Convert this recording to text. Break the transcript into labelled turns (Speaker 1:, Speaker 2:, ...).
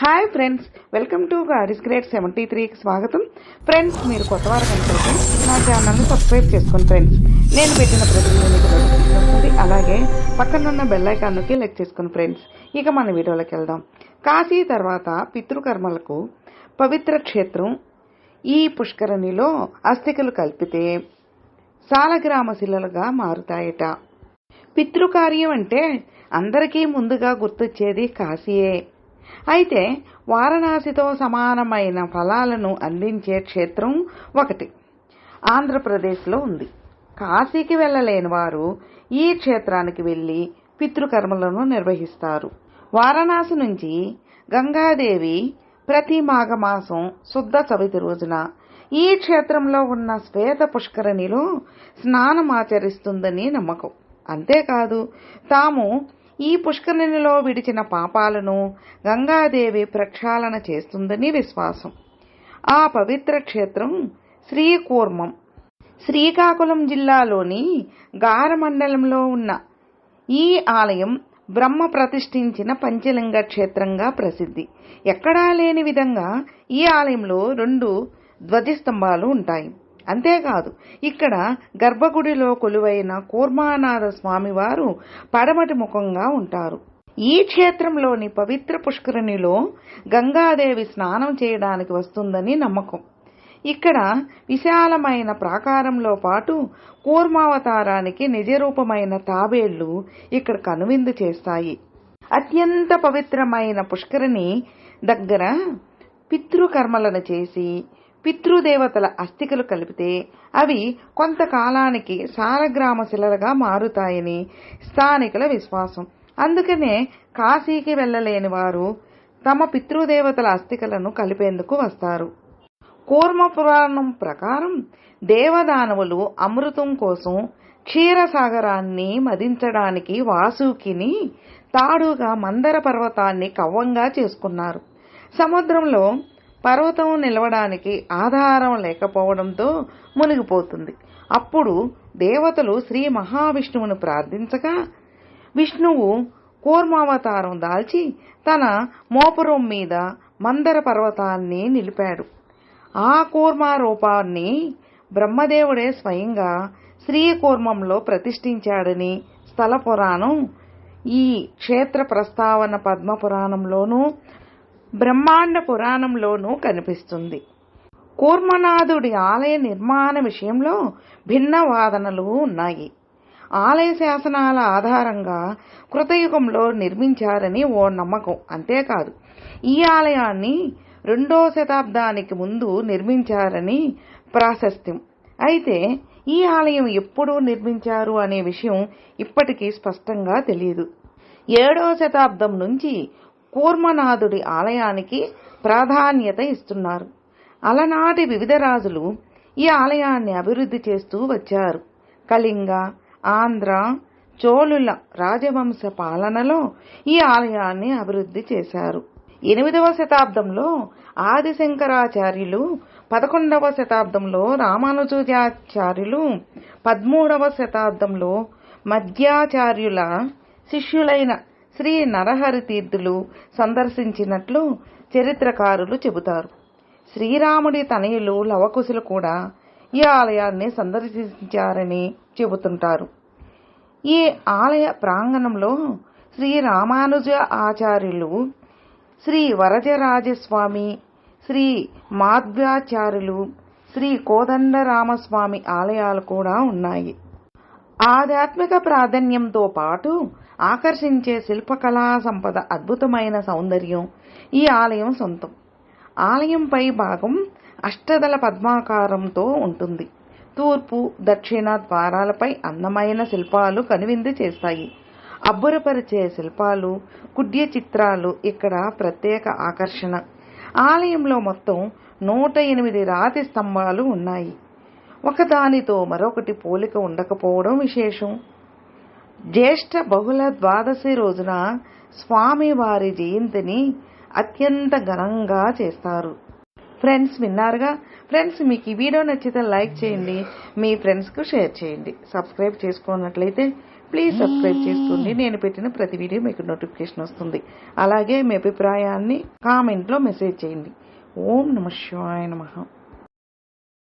Speaker 1: Hi friends welcome to గారిస్ great seventy త్రీకి స్వాగతం. ఫ్రెండ్స్ మీరు కొత్త వారు కనుక నా ఛానల్ని సబ్స్క్రైబ్ చేసుకోండి ఫ్రెండ్స్ నేను పెట్టిన ప్రతి వస్తుంది అలాగే పక్కనున్న బెల్ లెక్ చేసుకోండి ఫ్రెండ్స్ ఇక మన వీడియోలోకి వెళ్దాం. కాశీ తర్వాత పితృకర్మలకు పవిత్ర క్షేత్రం ఈ పుష్కరణిలో అస్థికలు కలిపితే సాలగ్రామ శిలలుగా మారుతాయట. పితృకార్యం అంటే అందరికీ ముందుగా గుర్తొచ్చేది కాశీయే. అయితే వారణాసితో సమానమైన ఫలాలను అందించే క్షేత్రం ఒకటి ఆంధ్రప్రదేశ్లో ఉంది. కాశీకి వెళ్ళలేని వారు ఈ క్షేత్రానికి వెళ్ళి పితృకర్మలను నిర్వహిస్తారు. వారణాసి నుంచి గంగాదేవి ప్రతి మాఘమాసం శుద్ధ చవితి రోజున ఈ క్షేత్రంలో ఉన్న శ్వేత పుష్కరిణిలో స్నానం ఆచరిస్తుందని నమ్మకం. అంతేకాదు తాము ఈ పుష్కరిణిలో విడిచిన పాపాలను గంగాదేవి ప్రక్షాళన చేస్తుందని విశ్వాసం. ఆ పవిత్ర క్షేత్రం శ్రీకూర్మం. శ్రీకాకుళం జిల్లాలోని గార మండలంలో ఉన్న ఈ ఆలయం బ్రహ్మ ప్రతిష్ఠించిన పంచలింగ క్షేత్రంగా ప్రసిద్ధి. ఎక్కడా లేని విధంగా ఈ ఆలయంలో రెండు ధ్వజస్తంభాలు ఉంటాయి. అంతేకాదు ఇక్కడ గర్భగుడిలో కొలువైన కూర్మానాథ స్వామివారు పడమటి ముఖంగా ఉంటారు. ఈ క్షేత్రంలోని పవిత్ర పుష్కరిణిలో గంగాదేవి స్నానం చేయడానికి వస్తుందని నమ్మకం. ఇక్కడ విశాలమైన ప్రాకారంలో పాటు కూర్మావతారానికి నిజరూపమైన తాబేళ్ళు ఇక్కడ కనువిందు చేస్తాయి. అత్యంత పవిత్రమైన పుష్కరిణి దగ్గర పితృకర్మలను చేసి పితృదేవతల అస్థికలు కలిపితే అవి కొంతకాలానికి సాలగ్రామ శిలలుగా మారుతాయని స్థానికుల విశ్వాసం. అందుకనే కాశీకి వెళ్ళలేని వారు తమ పితృదేవతల అస్థికలను కలిపేందుకు వస్తారు. కూర్మ పురాణం ప్రకారం దేవదానవులు అమృతం కోసం క్షీరసాగరాన్ని మదించడానికి వాసుకిని తాడుగా మందర పర్వతాన్ని కవ్వంగా చేసుకున్నారు. సముద్రంలో పర్వతం నిలవడానికి ఆధారం లేకపోవడంతో మునిగిపోతుంది. అప్పుడు దేవతలు శ్రీ మహావిష్ణువును ప్రార్థించగా విష్ణువు కూర్మావతారం దాల్చి తన మోపురం మీద మందర పర్వతాన్ని నిలిపాడు. ఆ కూర్మారూపాన్ని బ్రహ్మదేవుడే స్వయంగా శ్రీకూర్మంలో ప్రతిష్ఠించాడని స్థల పురాణం ఈ క్షేత్ర ప్రస్తావన పద్మ పురాణంలోనూ బ్రహ్మాండ పురాణంలోనూ కనిపిస్తుంది. కూర్మనాథుడి ఆలయ నిర్మాణ విషయంలో భిన్న వాదనలు ఉన్నాయి. ఆలయ శాసనాల ఆధారంగా కృతయుగంలో నిర్మించారని ఓ నమ్మకం అంతేకాదు ఈ ఆలయాన్ని రెండో శతాబ్దానికి ముందు నిర్మించారని ప్రాశస్త్యం. అయితే ఈ ఆలయం ఎప్పుడు నిర్మించారు అనే విషయం ఇప్పటికీ స్పష్టంగా తెలియదు ఏడో శతాబ్దం నుంచి కూర్మనాథుడి ఆలయానికి ప్రాధాన్యత ఇస్తున్నారు. అలనాటి వివిధ రాజులు ఈ ఆలయాన్ని అభివృద్ధి చేస్తూ వచ్చారు. కళింగ ఆంధ్ర చోళుల రాజవంశ పాలనలో ఈ ఆలయాన్ని అభివృద్ధి చేశారు. ఎనిమిదవ శతాబ్దంలో ఆదిశంకరాచార్యులు పదకొండవ శతాబ్దంలో రామానుజాచార్యులు పదమూడవ శతాబ్దంలో మధ్యాచార్యుల శిష్యులైన శ్రీ నరహరి తీర్థులు సందర్శించినట్లు చరిత్రకారులు చెబుతారు. శ్రీరాముడి తనయులు లవకుశులు కూడా ఈ ఆలయాన్ని సందర్శించారని చెబుతుంటారు. ఈ ఆలయ ప్రాంగణంలో శ్రీ రామానుజ ఆచార్యులు శ్రీ వరజరాజస్వామి శ్రీ మాధ్వాచార్యులు శ్రీ కోదండరామస్వామి ఆలయాలు కూడా ఉన్నాయి. ఆధ్యాత్మిక ప్రాధాన్యంతో పాటు ఆకర్షించే శిల్పకళా సంపద అద్భుతమైన సౌందర్యం ఈ ఆలయం సొంతం. ఆలయం పై భాగం అష్టదళ పద్మాకారంతో ఉంటుంది. తూర్పు దక్షిణ ద్వారాలపై అందమైన శిల్పాలు కనువిందు చేస్తాయి. అబ్బురపరిచే శిల్పాలు కుడ్య చిత్రాలు ఇక్కడ ప్రత్యేక ఆకర్షణ. ఆలయంలో మొత్తం నూట ఎనిమిది రాతి స్తంభాలు ఉన్నాయి. ఒకదానితో మరొకటి పోలిక ఉండకపోవడం విశేషం. జ్యేష్ఠ బహుళ ద్వాదశి రోజున స్వామివారి జయంతిని అత్యంత ఘనంగా చేస్తారు. ఫ్రెండ్స్ విన్నారుగా? ఫ్రెండ్స్ మీకు ఈ వీడియో నచ్చితే లైక్ చేయండి. మీ ఫ్రెండ్స్కు షేర్ చేయండి. సబ్స్క్రైబ్ చేసుకున్నట్లయితే ప్లీజ్ సబ్స్క్రైబ్ చేసుకోండి నేను పెట్టిన ప్రతి వీడియో మీకు నోటిఫికేషన్ వస్తుంది. అలాగే మీ అభిప్రాయాన్ని కామెంట్లో మెసేజ్ చేయండి. ఓం నమ శివాయ నమః.